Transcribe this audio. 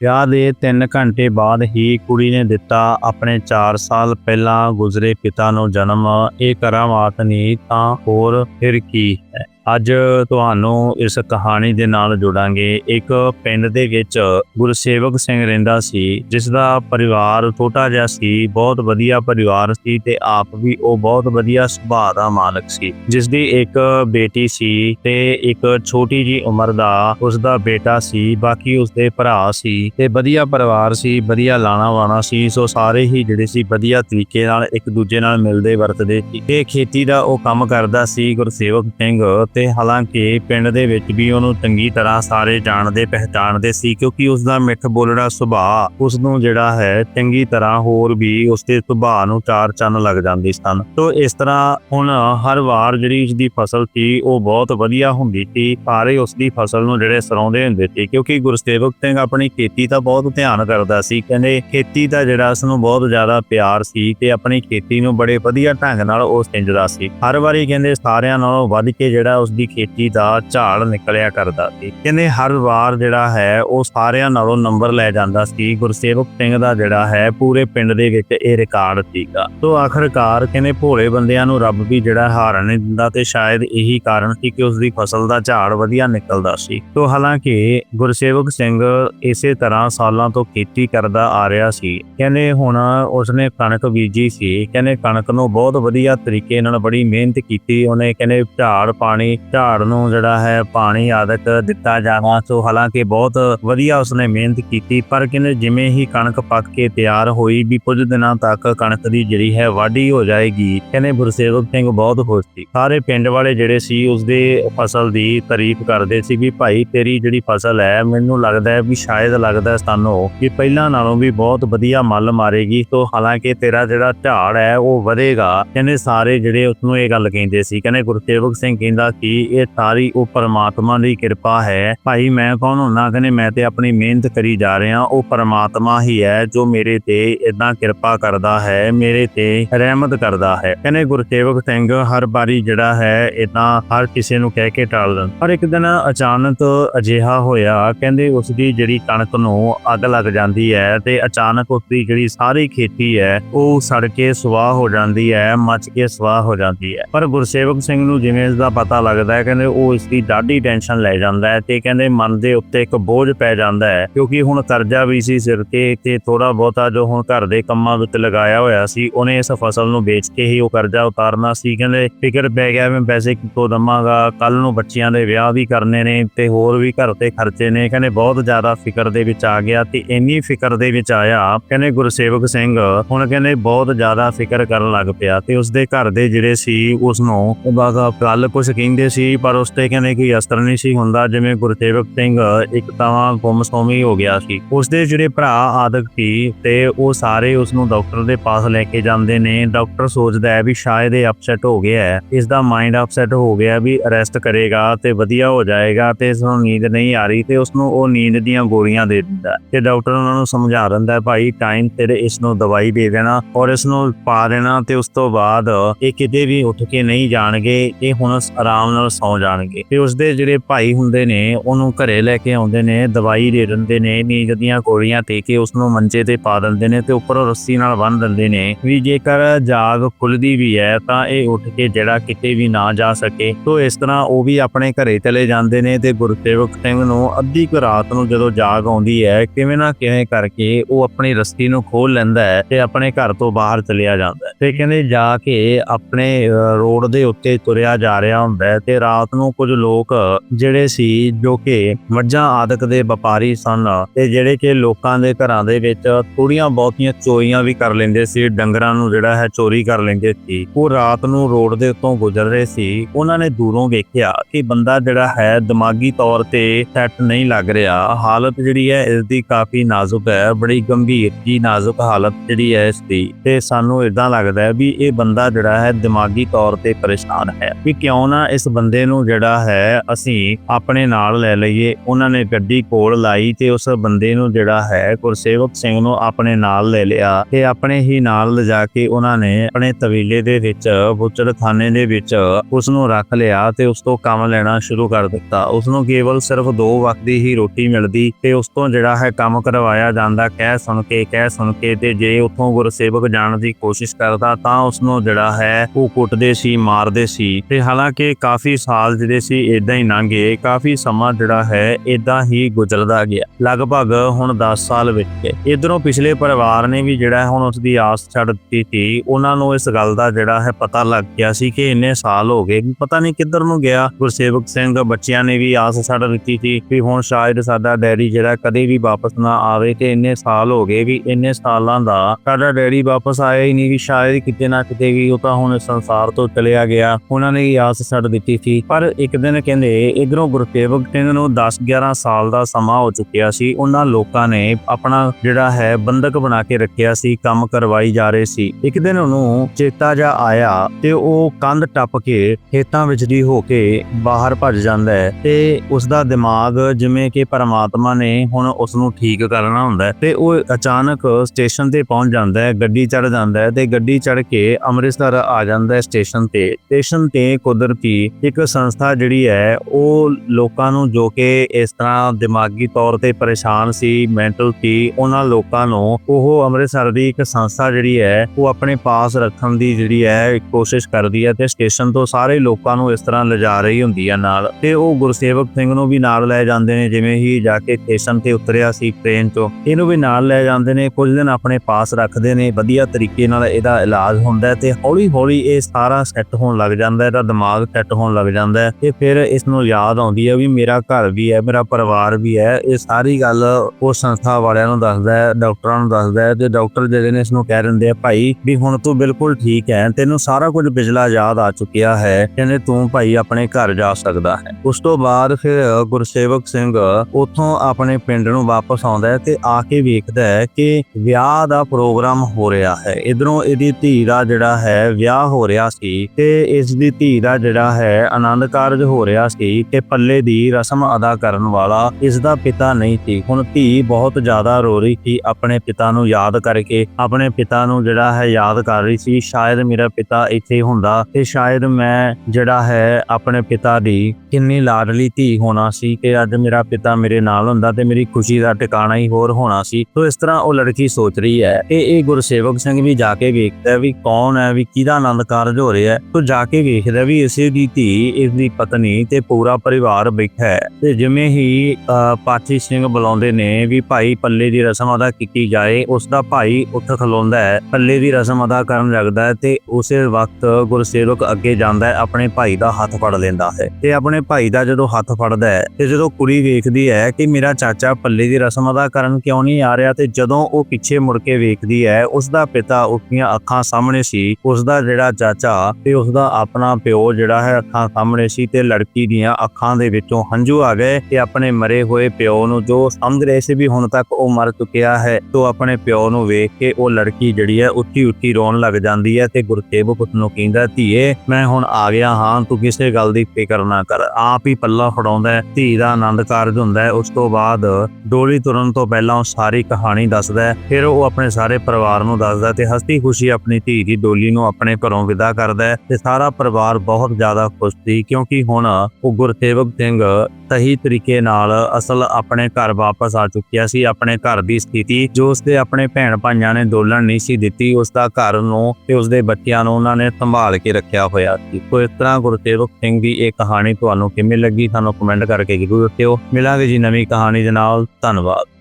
ਵਿਆਹ ਦੇ 3 ਘੰਟੇ ਬਾਅਦ ਹੀ ਕੁੜੀ ਨੇ ਦਿੱਤਾ ਆਪਣੇ 4 ਸਾਲ ਪਹਿਲਾਂ ਗੁਜ਼ਰੇ ਪਿਤਾ ਨੂੰ ਜਨਮ। ਇਹ ਕਰਾਮਾਤ ਨਹੀਂ ਤਾਂ ਹੋਰ ਫਿਰ ਕੀ ਹੈ? ਅੱਜ ਤੁਹਾਨੂੰ ਇਸ ਕਹਾਣੀ ਦੇ ਨਾਲ ਜੋੜਾਂਗੇ। ਇੱਕ ਪਿੰਡ ਦੇ ਵਿੱਚ ਗੁਰਸੇਵਕ ਸਿੰਘ ਰਹਿੰਦਾ ਸੀ ਜਿਸ ਦਾ ਪਰਿਵਾਰ ਛੋਟਾ ਜਿਹਾ ਸੀ, ਬਹੁਤ ਵਧੀਆ ਪਰਿਵਾਰ ਸੀ ਤੇ ਆਪ ਵੀ ਉਹ ਬਹੁਤ ਵਧੀਆ ਸੁਭਾਅ ਦਾ ਮਾਲਕ ਸੀ। ਜਿਸ ਦੀ ਇੱਕ ਬੇਟੀ ਸੀ ਤੇ ਇੱਕ ਛੋਟੀ ਜੀ ਉਮਰ ਦਾ ਉਸ ਦਾ ਬੇਟਾ ਸੀ, ਬਾਕੀ ਉਸ ਦੇ ਭਰਾ ਸੀ ਤੇ ਵਧੀਆ ਪਰਿਵਾਰ ਸੀ, ਵਧੀਆ ਲਾਣਾ ਵਾਣਾ ਸੀ, ਸੋ ਸਾਰੇ ਹੀ ਜਿਹੜੇ ਸੀ ਵਧੀਆ ਤਰੀਕੇ ਨਾਲ ਇੱਕ ਦੂਜੇ ਨਾਲ ਮਿਲਦੇ ਵਰਤਦੇ ਸੀ। ਤੇ ਖੇਤੀ ਦਾ ਉਹ ਕੰਮ ਕਰਦਾ ਸੀ ਗੁਰਸੇਵਕ ਸਿੰਘ ਤੇ ਹਾਲਾਂਕਿ ਪਿੰਡ ਦੇ ਵਿੱਚ ਵੀ ਉਹਨੂੰ ਚੰਗੀ ਤਰ੍ਹਾਂ ਸਾਰੇ ਜਾਣਦੇ, ਪਹਿਚਾਣਦੇ ਸੀ ਕਿਉਂਕਿ ਉਸ ਦਾ ਮਿੱਠ ਬੋਲਣਾ ਸੁਭਾਅ ਉਸ ਨੂੰ ਜਿਹੜਾ ਹੈ ਚੰਗੀ ਤਰ੍ਹਾਂ ਹੋਰ ਵੀ ਉਸ ਦੇ ਸੁਭਾਅ ਨੂੰ ਚਾਰ ਚੰਨ ਲੱਗ ਜਾਂਦੇ ਸਨ। ਤੋਂ ਇਸ ਤਰ੍ਹਾਂ ਹੁਣ ਹਰ ਵਾਰ ਜਿਹੜੀ ਉਸ ਦੀ ਫਸਲ ਸੀ, ਉਹ ਬਹੁਤ ਵਧੀਆ ਹੁੰਦੀ ਸੀ ਸਾਰੇ ਉਸ ਦੀ ਫਸਲ ਨੂੰ ਜਿਹੜੇ ਸਰਾਉਂਦੇ ਹੁੰਦੇ ਸੀ ਕਿਉਂਕਿ ਗੁਰਸੇਵਕ ਸਿੰਘ ਆਪਣੀ ਖੇਤੀ ਦਾ ਬਹੁਤ ਧਿਆਨ ਕਰਦਾ ਸੀ, ਕਹਿੰਦੇ ਖੇਤੀ ਦਾ ਜਿਹੜਾ ਉਸ ਨੂੰ ਬਹੁਤ ਜ਼ਿਆਦਾ ਪਿਆਰ ਸੀ ਤੇ ਆਪਣੀ ਖੇਤੀ ਨੂੰ ਬੜੇ ਵਧੀਆ ਢੰਗ ਨਾਲ ਉਹ ਸਿੰਜਦਾ ਸੀ। ਹਰ ਵਾਰੀ ਕਹਿੰਦੇ ਸਾਰਿਆਂ ਨਾਲੋਂ ਵੱਧ ਕੇ ਜਿਹੜਾ ਉਸ ਦੀ ਖੇਤੀ ਦਾ ਝਾੜ ਨਿਕਲਿਆ ਕਰਦਾ ਸੀ। ਕਹਿੰਦੇ ਹਰ ਵਾਰ ਜਿਹੜਾ ਹੈ, ਉਹ ਸਾਰਿਆਂ ਨਾਲੋਂ ਨੰਬਰ ਲੈ ਜਾਂਦਾ ਸੀ। ਗੁਰਸੇਵਕ ਸਿੰਘ ਦਾ ਜਿਹੜਾ ਹੈ, ਪੂਰੇ ਪਿੰਡ ਦੇ ਵਿੱਚ ਇਹ ਰਿਕਾਰਡ ਸੀਗਾ। ਤੋਂ ਆਖਰਕਾਰ ਕਹਿੰਦੇ ਭੋਲੇ ਬੰਦਿਆਂ ਨੂੰ ਰੱਬ ਵੀ ਜਿਹੜਾ ਹਾਰ ਨਹੀਂ ਦਿੰਦਾ ਤੇ ਸ਼ਾਇਦ ਇਹੀ ਕਾਰਨ ਸੀ ਕਿ ਉਸ ਦੀ ਫਸਲ ਦਾ ਝਾੜ ਵਧੀਆ ਨਿਕਲਦਾ ਸੀ। ਤੋਂ ਹਾਲਾਂਕਿ ਗੁਰਸੇਵਕ ਸਿੰਘ ਇਸੇ ਤਰ੍ਹਾਂ ਸਾਲਾਂ ਤੋਂ ਖੇਤੀ ਕਰਦਾ ਆ ਰਿਹਾ ਸੀ। ਕਹਿੰਦੇ ਹੁਣ ਉਸਨੇ ਕਣਕ ਬੀਜੀ ਸੀ। ਕਹਿੰਦੇ ਕਣਕ ਨੂੰ ਬਹੁਤ ਵਧੀਆ ਤਰੀਕੇ ਨਾਲ ਬੜੀ ਮਿਹਨਤ ਕੀਤੀ। ਉਹਨੇ ਕਹਿੰਦੇ ਝਾੜ, ਪਾਣੀ ਝਾੜ ਨੂੰ ਜਿਹੜਾ ਹੈ ਪਾਣੀ ਆਦਿਕ ਦਿੱਤਾ ਜਾਣਾ। ਸੋ ਹਾਲਾਂਕਿ ਬਹੁਤ ਵਧੀਆ ਉਸਨੇ ਮਿਹਨਤ ਕੀਤੀ, ਪਰ ਕਹਿੰਦੇ ਜਿਵੇਂ ਹੀ ਕਣਕ ਪੱਕ ਕੇ ਤਿਆਰ ਹੋਈ ਵੀ ਕੁਝ ਦਿਨਾਂ ਤੱਕ ਕਣਕ ਦੀ ਜਿਹੜੀ ਹੈ ਵਾਢੀ ਹੋ ਜਾਏਗੀ। ਕਹਿੰਦੇ ਗੁਰਸੇਵਕ ਸਿੰਘ ਬਹੁਤ ਖੁਸ਼ ਸੀ। ਸਾਰੇ ਪਿੰਡ ਵਾਲੇ ਜਿਹੜੇ ਸੀ ਉਸਦੇ ਫਸਲ ਦੀ ਤਾਰੀਫ ਕਰਦੇ ਸੀ ਵੀ ਭਾਈ ਤੇਰੀ ਜਿਹੜੀ ਫਸਲ ਹੈ, ਮੈਨੂੰ ਲੱਗਦਾ ਹੈ ਵੀ ਸ਼ਾਇਦ ਲੱਗਦਾ ਸਾਨੂੰ ਕਿ ਪਹਿਲਾਂ ਨਾਲੋਂ ਵੀ ਬਹੁਤ ਵਧੀਆ ਮੱਲ ਮਾਰੇਗੀ। ਸੋ ਹਾਲਾਂਕਿ ਤੇਰਾ ਜਿਹੜਾ ਝਾੜ ਹੈ ਉਹ ਵਧੇਗਾ। ਕਹਿੰਦੇ ਸਾਰੇ ਜਿਹੜੇ ਉਸ ਨੂੰ ਇਹ ਗੱਲ ਕਹਿੰਦੇ ਸੀ। ਕਹਿੰਦੇ ਗੁਰਸੇਵਕ ਸਿੰਘ ਕਹਿੰਦਾ ਕਿ ਇਹ ਸਾਰੀ ਉਹ ਪਰਮਾਤਮਾ ਦੀ ਕਿਰਪਾ ਹੈ। ਭਾਈ, ਮੈਂ ਕੌਣ ਹੁੰਨਾ ਕਹਿੰਦੇ, ਮੈਂ ਤੇ ਆਪਣੀ ਮਿਹਨਤ ਕਰੀ ਜਾ ਰਿਹਾ। ਉਹ ਪਰਮਾਤਮਾ ਹੀ ਹੈ ਜੋ ਮੇਰੇ ਤੇ ਇਦਾਂ ਕਿਰਪਾ ਕਰਦਾ ਹੈ, ਮੇਰੇ ਤੇ ਰਹਿਮਤ ਕਰਦਾ ਹੈ। ਕਹਿੰਦੇ, ਗੁਰਸੇਵਕ ਸਿੰਘ, ਹਰ ਵਾਰੀ ਜਿਹੜਾ ਹੈ ਇਦਾਂ ਹਰ ਕਿਸੇ ਨੂੰ ਕਹਿ ਕੇ ਟਾਲ ਦਿੰਦਾ। ਪਰ ਇੱਕ ਦਿਨ ਅਚਾਨਕ ਅਜਿਹਾ ਹੋਇਆ, ਕਹਿੰਦੇ ਉਸ ਦੀ ਜਿਹੜੀ ਕਣਕ ਨੂੰ ਅੱਗ ਲੱਗ ਜਾਂਦੀ ਹੈ ਤੇ ਅਚਾਨਕ ਉਸ ਦੀ ਜਿਹੜੀ ਸਾਰੀ ਖੇਤੀ ਹੈ, ਉਹ ਸੜ ਕੇ ਸਵਾਹ ਹੋ ਜਾਂਦੀ ਹੈ, ਮੱਚ ਕੇ ਸਵਾਹ ਹੋ ਜਾਂਦੀ ਹੈ। ਪਰ ਗੁਰਸੇਵਕ ਸਿੰਘ ਨੂੰ ਜਿਵੇਂ ਇਸ ਦਾ ਪਤਾ ਲੱਗਦਾ ਹੈ, ਕਹਿੰਦੇ ਉਹ ਇਸ ਦੀ ਡਾਢੀ ਟੈਨਸ਼ਨ ਲੈ ਜਾਂਦਾ ਹੈ ਤੇ ਕਹਿੰਦੇ ਮਨ ਦੇ ਉੱਤੇ ਇੱਕ ਬੋਝ ਪੈ ਜਾਂਦਾ ਹੈ, ਕਿਉਂਕਿ ਹੁਣ ਕਰਜ਼ਾ ਵੀ ਸੀ ਸਿਰ ਤੇ ਤੇ ਥੋੜਾ ਬਹੁਤਾ ਜੋ ਹੁਣ ਘਰ ਦੇ ਕੰਮਾਂ ਵਿੱਚ ਲਗਾਇਆ ਹੋਇਆ ਸੀ, ਉਹਨੇ ਇਸ ਫਸਲ ਨੂੰ ਵੇਚ ਕੇ ਹੀ ਉਹ ਕਰਜ਼ਾ ਉਤਾਰਨਾ ਸੀ, ਕਹਿੰਦੇ ਫਿਕਰ ਪੈ ਗਿਆ ਮੈਂ ਪੈਸੇ ਕਿੱਥੋਂ ਦਵਾਂਗਾ ਕੱਲ ਨੂੰ ਬੱਚਿਆਂ ਦੇ ਵਿਆਹ ਵੀ ਕਰਨੇ ਨੇ ਤੇ ਹੋਰ ਵੀ ਘਰ ਤੇ ਖਰਚੇ ਨੇ, ਕਹਿੰਦੇ ਬਹੁਤ ਜ਼ਿਆਦਾ ਫਿਕਰ ਦੇ ਵਿੱਚ ਆ ਗਿਆ ਤੇ ਇੰਨੀ ਫਿਕਰ ਦੇ ਵਿੱਚ ਆਇਆ, ਕਹਿੰਦੇ ਗੁਰਸੇਵਕ ਸਿੰਘ ਹੁਣ ਕਹਿੰਦੇ ਬਹੁਤ ਜ਼ਿਆਦਾ ਫਿਕਰ ਕਰਨ ਲੱਗ ਪਿਆ ਤੇ ਉਸਦੇ ਘਰ ਦੇ ਜਿਹੜੇ ਸੀ ਉਸ ਨੂੰ ਬਾਗਾ ਗੱਲ ਕੁਝ ਕਹਿੰਦੇ ਸੀ, ਪਰ ਉਸ ਤੇ ਕਹਿੰਦੇ ਕਿ ਅਸਰ ਨਹੀਂ ਸੀ ਹੁੰਦਾ। ਜਿਵੇਂ ਗੁਰਸੇਵਕ ਸਿੰਘ ਇੱਕ ਤਾਂ ਗੁੰਮਸੁੰਮੀ ਹੋ ਗਿਆ ਸੀ। ਉਸਦੇ ਜਿਹੜੇ ਭਰਾ ਆਦਿਕ ਸੀ ਤੇ ਉਹ ਸਾਰੇ ਉਸ ਨੂੰ ਡਾਕਟਰ ਦੇ ਪਾਸ ਲੈ ਕੇ ਜਾਂਦੇ ਨੇ। ਡਾਕਟਰ ਸੋਚਦਾ ਹੈ ਵੀ ਸ਼ਾਇਦ ਇਹ ਅਪਸੈਟ ਹੋ ਗਿਆ ਹੈ। ਇਸ ਦਾ ਮਾਈਂਡ ਅਪਸੈਟ ਹੋ ਗਿਆ ਵੀ ਅਰੈਸਟ ਕਰੇਗਾ ਤੇ ਵਧੀਆ ਹੋ ਜਾਏਗਾ ਤੇ ਇਸ ਨੂੰ ਨੀਂਦ ਨਹੀਂ ਆ ਰਹੀ ਤੇ ਉਸ ਨੂੰ ਉਹ ਨੀਂਦ ਦੀਆਂ ਗੋਲੀਆਂ ਦੇ ਦਿੰਦਾ ਤੇ ਡਾਕਟਰ ਉਹਨਾਂ ਨੂੰ ਸਮਝਾ ਦਿੰਦਾ ਭਾਈ ਟਾਈਮ ਤੇਰੇ ਇਸ ਨੂੰ ਦਵਾਈ ਦੇ ਦੇਣਾ ਔਰ ਇਸ ਨੂੰ ਪਾ ਦੇਣਾ ਤੇ ਉਸ ਤੋਂ ਬਾਅਦ ਇਹ ਕਿਤੇ ਵੀ ਉੱਠ ਕੇ ਨਹੀਂ ਜਾਣਗੇ। ਇਹ ਹੁਣ ਆਰਾਮ ਨਾਲ ਸੌ ਜਾਣਗੇ। ਤੇ ਉਸਦੇ ਜਿਹੜੇ ਭਾਈ ਹੁੰਦੇ ਨੇ, ਉਹਨੂੰ ਘਰੇ ਲੈ ਕੇ ਆਉਂਦੇ ਨੇ, ਦਵਾਈ ਦੇ ਦਿੰਦੇ ਨੇ, ਨੀਂਦ ਦੀਆਂ ਗੋਲੀਆਂ ਦੇ ਕੇ ਉਸ ਨੂੰ ਮੰਜੇ ਤੇ ਪਾ ਦਿੰਦੇ ਨੇ ਤੇ ਉੱਪਰੋਂ ਰੱਸੀ ਨਾਲ ਬੰਨ ਦਿੰਦੇ ਨੇ ਵੀ ਜੇਕਰ ਜਾਗ ਖੁੱਲਦੀ ਵੀ ਹੈ ਤਾਂ ਇਹ ਉੱਠ ਕੇ ਜਿਹੜਾ ਕਿਤੇ ਵੀ ਨਾ ਜਾ ਸਕੇ। ਤੋਂ ਇਸ ਤਰ੍ਹਾਂ ਉਹ ਵੀ ਆਪਣੇ ਘਰੇ ਚਲੇ ਜਾਂਦੇ ਨੇ ਤੇ ਗੁਰਸੇਵਕ ਸਿੰਘ ਨੂੰ ਅੱਧੀ ਕੁ ਰਾਤ ਨੂੰ ਜਦੋਂ ਜਾਗ ਆਉਂਦੀ ਹੈ, ਕਿਵੇਂ ਨਾ ਕਿਵੇਂ ਕਰਕੇ ਉਹ ਆਪਣੀ ਰੱਸੀ ਨੂੰ ਖੋਲ ਲੈਂਦਾ ਹੈ ਤੇ ਆਪਣੇ ਘਰ ਤੋਂ ਬਾਹਰ ਚਲਿਆ ਜਾਂਦਾ ਹੈ। ਤੇ ਕਹਿੰਦੇ ਜਾ ਕੇ ਆਪਣੇ ਰੋਡ ਦੇ ਉੱਤੇ ਤੁਰਿਆ ਜਾ ਰਿਹਾ ਹੁੰਦਾ ਹੈ ਤੇ ਰਾਤ ਨੂੰ ਕੁਝ ਲੋਕ ਜਿਹੜੇ ਸੀ, ਜੋ ਕਿ ਮੱਝਾਂ ਆਦਿਕ ਦੇ ਵਪਾਰੀ ਸਨ ਤੇ ਜਿਹੜੇ ਕਿ ਲੋਕਾਂ ਦੇ ਘਰਾਂ ਦੇ ਵਿੱਚ ਥੋੜੀਆਂ ਬਹੁਤੀਆਂ ਚੋਰੀਆਂ ਵੀ ਕਰ ਲੈਂਦੇ ਸੀ, ਡੰਗਰਾਂ ਨੂੰ ਜਿਹੜਾ ਹੈ ਚੋਰੀ ਕਰ ਲੈਂਦੇ ਸੀ। ਉਹ ਰਾਤ ਨੂੰ ਰੋਡ ਦੇ ਉੱਤੋਂ ਗੁਜ਼ਰ ਰਹੇ ਸੀ। ਉਹਨਾਂ ਨੇ ਦੂਰੋਂ ਵੇਖਿਆ ਕਿ ਬੰਦਾ ਜਿਹੜਾ ਹੈ ਦਿਮਾਗੀ ਤੌਰ ਤੇ ਸੈੱਟ ਨਹੀਂ ਲੱਗ ਰਿਹਾ। ਹਾਲਤ ਜਿਹੜੀ ਹੈ ਇਸ ਦੀ ਕਾਫੀ ਨਾਜ਼ੁਕ ਹੈ, ਬੜੀ ਗੰਭੀਰ ਜੀ ਨਾਜ਼ੁਕ ਹਾਲਤ ਜਿਹੜੀ ਹੈ ਇਸ ਦੀ ਤੇ ਸਾਨੂੰ ਇਦਾਂ ਲੱਗਦਾ ਹੈ ਵੀ ਇਹ ਬੰਦਾ ਜਿਹੜਾ ਹੈ ਦਿਮਾਗੀ ਤੌਰ ਤੇ ਪਰੇਸ਼ਾਨ ਹੈ। ਵੀ ਕਿਉਂ ਨਾ ਇਸ ਇਸ ਬੰਦੇ ਨੂੰ ਜਿਹੜਾ ਹੈ, ਅਸੀਂ ਆਪਣੇ ਨਾਲ ਲੈ ਲਈਏ। ਉਹਨਾਂ ਨੇ ਗੱਡੀ ਕੋਲ ਲਾਈ ਤੇ ਉਸ ਬੰਦੇ ਨੂੰ ਜਿਹੜਾ ਹੈ, ਗੁਰਸੇਵਕ ਸਿੰਘ ਨੂੰ ਆਪਣੇ ਨਾਲ ਲੈ ਲਿਆ ਤੇ ਆਪਣੇ ਹੀ ਨਾਲ ਲਿਜਾ ਕੇ ਉਹਨਾਂ ਨੇ ਆਪਣੇ ਤਵੀਲੇ ਦੇ ਵਿੱਚ, ਬੁੱਚੜਖਾਨੇ ਦੇ ਵਿੱਚ ਉਸ ਨੂੰ ਰੱਖ ਲਿਆ ਤੇ ਉਸ ਤੋਂ ਕੰਮ ਲੈਣਾ ਸ਼ੁਰੂ ਕਰ ਦਿੱਤਾ। ਉਸ ਨੂੰ ਕੇਵਲ ਸਿਰਫ ਦੋ ਵਕਤ ਦੀ ਹੀ ਰੋਟੀ ਮਿਲਦੀ ਤੇ ਉਸ ਤੋਂ ਜਿਹੜਾ ਹੈ ਕੰਮ ਕਰਵਾਇਆ ਜਾਂਦਾ, ਕਹਿ ਸੁਣ ਕੇ, ਕਹਿ ਸੁਣ ਕੇ ਤੇ ਜੇ ਉੱਥੋਂ ਗੁਰਸੇਵਕ ਜਾਣ ਦੀ ਕੋਸ਼ਿਸ਼ ਕਰਦਾ ਤਾਂ ਉਸ ਨੂੰ ਜਿਹੜਾ ਹੈ, ਉਹ ਕੁੱਟਦੇ ਸੀ, ਮਾਰਦੇ ਸੀ ਤੇ ਹਾਲਾਂਕਿ ਕਾਫੀ ਸਾਲ ਜਿਹੜੇ ਸੀ ਇਦਾਂ ਹੀ ਲੰਘੇ ਕਾਫੀ ਸਮਾਂ ਜਿਹੜਾ ਹੈ ਇਦਾਂ ਹੀ ਗੁਜ਼ਰਦਾ ਗਿਆ। ਲਗਭਗ ਹੁਣ 10 ਸਾਲ ਵਿੱਚ ਗਏ। ਇਧਰੋਂ ਪਿਛਲੇ ਪਰਿਵਾਰ ਨੇ ਵੀ ਜਿਹੜਾ ਹੁਣ ਉਸ ਦੀ ਆਸ ਛੱਡ ਦਿੱਤੀ ਸੀ, ਉਹਨਾਂ ਨੂੰ ਇਸ ਗੱਲ ਦਾ ਜਿਹੜਾ ਹੈ ਪਤਾ ਲੱਗ ਗਿਆ ਸੀ ਕਿ ਇੰਨੇ ਸਾਲ ਹੋ ਗਏ। ਪਤਾ ਨਹੀਂ ਕਿੱਧਰ ਨੂੰ ਗਿਆ। ਗੁਰਸੇਵਕ ਸਿੰਘ ਬੱਚਿਆਂ ਨੇ ਵੀ ਆਸ ਛੱਡ ਦਿੱਤੀ ਸੀ ਵੀ ਹੁਣ ਸ਼ਾਇਦ ਸਾਡਾ ਡੈਡੀ ਜਿਹੜਾ ਕਦੇ ਵੀ ਵਾਪਸ ਨਾ ਆਵੇ ਤੇ ਇੰਨੇ ਸਾਲ ਹੋ ਗਏ ਵੀ ਇੰਨੇ ਸਾਲਾਂ ਦਾ ਸਾਡਾ ਡੈਡੀ ਵਾਪਸ ਆਇਆ ਹੀ ਨਹੀਂ ਵੀ ਸ਼ਾਇਦ ਕਿਤੇ ਨਾ ਕਿਤੇ ਵੀ ਉਹ ਤਾਂ ਹੁਣ ਸੰਸਾਰ ਤੋਂ ਚਲਿਆ ਗਿਆ। ਉਹਨਾਂ ਨੇ ਵੀ ਆਸ ਛੱਡ ਦਿੱਤੀ ਕੀਤੀ ਸੀ, ਪਰ ਇੱਕ ਦਿਨ ਕਹਿੰਦੇ ਇਧਰੋਂ ਗੁਰਸੇਵਕ ਸਿੰਘ ਨੂੰ 10 11 ਸਾਲ ਦਾ ਸਮਾਂ ਹੋ ਚੁੱਕਿਆ ਸੀ। ਉਹਨਾਂ ਲੋਕਾਂ ਨੇ ਆਪਣਾ ਜਿਹੜਾ ਹੈ ਬੰਦਕ ਬਣਾ ਕੇ ਰੱਖਿਆ ਸੀ, ਕੰਮ ਕਰਵਾਈ ਜਾ ਰਹੇ ਸੀ। ਇੱਕ ਦਿਨ ਉਹਨੂੰ ਚੇਤਾ ਜਾ ਆਇਆ ਤੇ ਉਹ ਕੰਧ ਟੱਪ ਕੇ ਖੇਤਾਂ ਵਿੱਚ ਦੀ ਹੋ ਕੇ ਬਾਹਰ ਭੱਜ ਜਾਂਦਾ ਹੈ ਤੇ ਉਸ ਦਾ ਦਿਮਾਗ ਜਿਵੇਂ ਕਿ ਪਰਮਾਤਮਾ ਨੇ ਹੁਣ ਉਸ ਨੂੰ ਠੀਕ ਕਰਨਾ ਹੁੰਦਾ ਤੇ ਉਹ ਅਚਾਨਕ ਸਟੇਸ਼ਨ ਤੇ ਪਹੁੰਚ ਜਾਂਦਾ ਹੈ, ਗੱਡੀ ਚੜ ਜਾਂਦਾ ਹੈ ਤੇ ਗੱਡੀ ਚੜ ਕੇ ਅੰਮ੍ਰਿਤਸਰ ਆ ਜਾਂਦਾ ਹੈ ਸਟੇਸ਼ਨ ਤੇ। ਸਟੇਸ਼ਨ ਤੇ ਕੁਦਰਤੀ ਇੱਕ ਸੰਸਥਾ ਜਿਹੜੀ ਹੈ, ਉਹ ਲੋਕਾਂ ਨੂੰ ਜੋ ਕਿ ਇਸ ਤਰ੍ਹਾਂ ਦਿਮਾਗੀ ਤੌਰ ਤੇ ਪਰੇਸ਼ਾਨ ਸੀ ਮੈਂਟਲ ਸੀ, ਉਹਨਾਂ ਲੋਕਾਂ ਨੂੰ ਉਹ ਅੰਮ੍ਰਿਤਸਰ ਦੀ ਇੱਕ ਸੰਸਥਾ ਜਿਹੜੀ ਹੈ, ਉਹ ਆਪਣੇ ਪਾਸ ਰੱਖਣ ਦੀ ਜਿਹੜੀ ਹੈ ਕੋਸ਼ਿਸ਼ ਕਰਦੀ ਹੈ ਤੇ ਸਟੇਸ਼ਨ ਤੋਂ ਸਾਰੇ ਲੋਕਾਂ ਨੂੰ ਇਸ ਤਰ੍ਹਾਂ ਲਿਜਾ ਰਹੀ ਹੁੰਦੀ ਹੈ ਨਾਲ ਤੇ ਉਹ ਗੁਰਸੇਵਕ ਸਿੰਘ ਨੂੰ ਵੀ ਨਾਲ ਲੈ ਜਾਂਦੇ ਨੇ, ਜਿਵੇਂ ਹੀ ਜਾ ਕੇ ਸਟੇਸ਼ਨ ਤੇ ਉਤਰਿਆ ਸੀ ਟ੍ਰੇਨ ਤੋਂ ਇਹਨੂੰ ਵੀ ਨਾਲ ਲੈ ਜਾਂਦੇ ਨੇ, ਕੁਝ ਦਿਨ ਆਪਣੇ ਪਾਸ ਰੱਖਦੇ ਨੇ, ਵਧੀਆ ਤਰੀਕੇ ਨਾਲ ਇਹਦਾ ਇਲਾਜ ਹੁੰਦਾ ਤੇ ਹੌਲੀ ਹੌਲੀ ਇਹ ਸਾਰਾ ਸੈੱਟ ਹੋਣ ਲੱਗ ਜਾਂਦਾ ਇਹਦਾ ਦਿਮਾਗ ਸੈੱਟ ਹੋਣ ਲੱਗ ਜਾਂਦਾ ਹੈ ਤੇ ਫਿਰ ਇਸ ਨੂੰ ਯਾਦ ਆਉਂਦੀ ਹੈ ਵੀ ਮੇਰਾ ਘਰ ਵੀ ਹੈ, ਮੇਰਾ ਪਰਿਵਾਰ ਵੀ ਹੈ। ਇਹ ਸਾਰੀ ਗੱਲ ਉਹ ਸੰਸਥਾ ਵਾਲਿਆਂ ਨੂੰ ਦੱਸਦਾ ਹੈ, ਡਾਕਟਰਾਂ ਨੂੰ ਦੱਸਦਾ ਹੈ ਤੇ ਡਾਕਟਰ ਜਿਹੜੇ ਨੇ ਇਸ ਨੂੰ ਕਹਿ ਦਿੰਦੇ ਆ, ਭਾਈ ਵੀ ਹੁਣ ਤੂੰ ਬਿਲਕੁਲ ਠੀਕ ਹੈ, ਤੈਨੂੰ ਸਾਰਾ ਕੁਝ ਪਿਛਲਾ ਯਾਦ ਆ ਚੁੱਕਿਆ ਹੈ, ਕਹਿੰਦੇ ਤੂੰ ਭਾਈ ਆਪਣੇ ਘਰ ਜਾ ਸਕਦਾ ਹੈ। ਉਸ ਤੋਂ ਬਾਅਦ ਫਿਰ ਗੁਰਸੇਵਕ ਸਿੰਘ ਉੱਥੋਂ ਆਪਣੇ ਪਿੰਡ ਨੂੰ ਵਾਪਸ ਆਉਂਦਾ ਹੈ ਤੇ ਆ ਕੇ ਵੇਖਦਾ ਹੈ ਕਿ ਵਿਆਹ ਦਾ ਪ੍ਰੋਗਰਾਮ ਹੋ ਰਿਹਾ ਹੈ। ਇਧਰੋਂ ਇਹਦੀ ਧੀ ਦਾ ਜਿਹੜਾ ਹੈ, ਵਿਆਹ ਹੋ ਰਿਹਾ ਸੀ ਤੇ ਇਸ ਦੀ ਧੀ ਦਾ ਜਿਹੜਾ ਹੈ ਆਨੰਦ ਕਾਰਜ ਹੋ ਰਿਹਾ ਸੀ ਤੇ ਪੱਲੇ ਦੀ ਰਸਮ ਅਦਾ ਕਰਨ ਵਾਲਾ ਇਸ ਦਾ ਪਿਤਾ ਨਹੀਂ ਸੀ। ਹੁਣ ਧੀ ਬਹੁਤ ਜ਼ਿਆਦਾ ਰੋ ਰਹੀ ਸੀ, ਆਪਣੇ ਪਿਤਾ ਨੂੰ ਯਾਦ ਕਰਕੇ, ਆਪਣੇ ਪਿਤਾ ਨੂੰ ਜਿਹੜਾ ਹੈ ਯਾਦ ਕਰ ਰਹੀ ਸੀ, ਸ਼ਾਇਦ ਮੇਰਾ ਪਿਤਾ ਇੱਥੇ ਹੁੰਦਾ ਤੇ ਸ਼ਾਇਦ ਮੈਂ ਜਿਹੜਾ ਹੈ ਆਪਣੇ ਪਿਤਾ ਦੀ ਕਿੰਨੀ ਲਾਡਲੀ ਧੀ ਹੋਣਾ ਸੀ ਕਿ ਅੱਜ ਮੇਰਾ ਪਿਤਾ ਮੇਰੇ ਨਾਲ ਹੁੰਦਾ ਤੇ ਮੇਰੀ ਖੁਸ਼ੀ ਦਾ ਟਿਕਾਣਾ ਹੀ ਹੋਰ ਹੋਣਾ ਸੀ। ਤੋਂ ਇਸ ਤਰ੍ਹਾਂ ਉਹ ਲੜਕੀ ਸੋਚ ਰਹੀ ਹੈ ਇਹ ਇਹ ਗੁਰਸੇਵਕ ਸਿੰਘ ਵੀ ਜਾ ਕੇ ਵੇਖਦਾ ਵੀ ਕੌਣ ਹੈ, ਵੀ ਕਿਹਦਾ ਆਨੰਦ ਕਾਰਜ ਹੋ ਰਿਹਾ ਹੈ। ਤੋਂ ਜਾ ਕੇ ਵੇਖਦਾ ਵੀ ਇਸੇ ਦੀ ਧੀ ਇਸ ਦੀ ਪਤਨੀ ਤੇ ਪੂਰਾ ਪਰਿਵਾਰ ਬੈਠਾ ਹੈ। ਤੇ ਜਿਵੇਂ ਹੀ ਪਾਠੀ ਸਿੰਘ ਬੁਲਾਉਂਦੇ ਨੇ ਵੀ ਭਾਈ ਪੱਲੇ ਦੀ ਰਸਮ ਅਦਾ ਕੀਤੀ ਜਾਏ ਉਸ ਦਾ ਭਾਈ ਉੱਠ ਖਲੋਂਦਾ ਹੈ, ਪੱਲੇ ਦੀ ਰਸਮ ਅਦਾ ਕਰਨ ਲੱਗਦਾ ਹੈ ਤੇ ਉਸੇ ਵਕਤ ਗੁਰਸੇਵਕ ਅੱਗੇ ਜਾਂਦਾ ਹੈ, ਆਪਣੇ ਭਾਈ ਦਾ ਹੱਥ ਫੜ ਲੈਂਦਾ ਹੈ। ਤੇ ਆਪਣੇ ਭਾਈ ਦਾ ਜਦੋਂ ਹੱਥ ਫੜਦਾ ਹੈ ਤੇ ਜਦੋਂ ਕੁੜੀ ਵੇਖਦੀ ਹੈ ਕਿ ਮੇਰਾ ਚਾਚਾ ਪੱਲੇ ਦੀ ਰਸਮ ਅਦਾ ਕਰਨ ਕਿਉਂ ਨਹੀਂ ਆ ਰਿਹਾ ਤੇ ਜਦੋਂ ਉਹ ਪਿੱਛੇ ਮੁੜ ਕੇ ਵੇਖਦੀ ਹੈ ਉਸ ਦਾ ਪਿਤਾ ਉਸਦੀਆਂ ਅੱਖਾਂ ਸਾਹਮਣੇ ਸੀ ਉਸ ਦਾ ਜਿਹੜਾ ਚਾਚਾ ਤੇ ਉਸ ਦਾ ਆਪਣਾ ਪਿਓ ਜਿਹੜਾ ਹੈ ਅੱਖਾਂ ਸਾਹਮਣੇ ਸੀ ਤੇ ਲੜਕੀ ਦੀਆਂ ਅੱਖਾਂ ਦੇ ਵਿੱਚੋਂ ਹੰਝੂ ਆ ਗਏ ਤੇ ਆਪਣੇ ਮਰੇ ਹੋਏ ਪਿਓ ਨੂੰ ਜੋ ਸਮਝ ਰਹੇ ਸੀ ਵੀ ਹੁਣ ਤੱਕ ਉਹ ਮਰ ਚੁੱਕਿਆ ਹੈ ਤੋਂ ਆਪਣੇ ਪਿਓ ਨੂੰ ਵੇਖ ਕੇ ਉਹ ਲੜਕੀ ਜਿਹੜੀ ਹੈ ਉੱਚੀ ਉੱਚੀ ਰੋਣ ਲੱਗ ਜਾਂਦੀ ਹੈ ਤੇ ਗੁਰਸੇਵਕ ਉਸ ਨੂੰ ਕਹਿੰਦਾ, ਧੀਏ, ਮੈਂ ਹੁਣ ਆ ਗਿਆ ਹਾਂ, ਤੂੰ ਕਿਸੇ ਗੱਲ ਦੀ ਫਿਕਰ ਨਾ ਕਰ, ਆਪ ਹੀ ਪੱਲਾ ਫੜਾਉਂਦਾ ਧੀ ਦਾ ਆਨੰਦ ਕਾਰਜ ਹੁੰਦਾ ਉਸ ਤੋਂ ਬਾਅਦ ਡੋਲੀ ਤੁਰਨ ਤੋਂ ਪਹਿਲਾਂ ਉਹ ਸਾਰੀ ਕਹਾਣੀ ਦੱਸਦਾ ਫਿਰ ਉਹ ਆਪਣੇ ਸਾਰੇ ਪਰਿਵਾਰ ਨੂੰ ਦੱਸਦਾ ਤੇ ਹਸਤੀ ਖੁਸ਼ੀ ਆਪਣੀ ਧੀ ਦੀ ਡੋਲੀ ਨੂੰ ਆਪਣੇ ਘਰੋਂ ਵਿਦਾ ਕਰਦਾ ਤੇ ਸਾਰਾ ਪਰਿਵਾਰ ਬਹੁਤ ਜ਼ਿਆਦਾ ਖੁਸ਼ ਸੀ ਕਿਉਂਕਿ ਹੁਣ ਉਹ ਗੁਰਸੇਵਕ ਸਿੰਘ ਸਹੀ ਤਰੀਕੇ ਨਾਲ ਅਸਲ ਆਪਣੇ ਘਰ ਵਾਪਸ ਆ ਚੁੱਕਿਆ ਸੀ, ਆਪਣੇ ਘਰ ਦੀ ਸਥਿਤੀ, ਜੋ ਉਸਦੇ ਆਪਣੇ ਭੈਣ ਭਾਈਆਂ ਨੇ ਡੋਲਣ ਨਹੀਂ ਸੀ ਦਿੱਤੀ ਉਸ ਦਾ ਘਰ ਨੂੰ ਤੇ ਉਸਦੇ ਬੱਚਿਆਂ ਨੂੰ ਉਹਨਾਂ ਨੇ ਸੰਭਾਲ ਕੇ ਰੱਖਿਆ ਹੋਇਆ ਸੀ। ਸੋ ਇਸ ਤਰ੍ਹਾਂ ਗੁਰਸੇਵਕ ਸਿੰਘ ਦੀ ਇਹ ਕਹਾਣੀ ਤੁਹਾਨੂੰ ਕਿਵੇਂ ਲੱਗੀ? ਸਾਨੂੰ ਕਮੈਂਟ ਕਰਕੇ ਜ਼ਰੂਰ ਦੱਸਿਓ। ਮਿਲਾਂਗੇ ਜੀ ਨਵੀਂ ਕਹਾਣੀ ਦੇ ਨਾਲ। ਧੰਨਵਾਦ।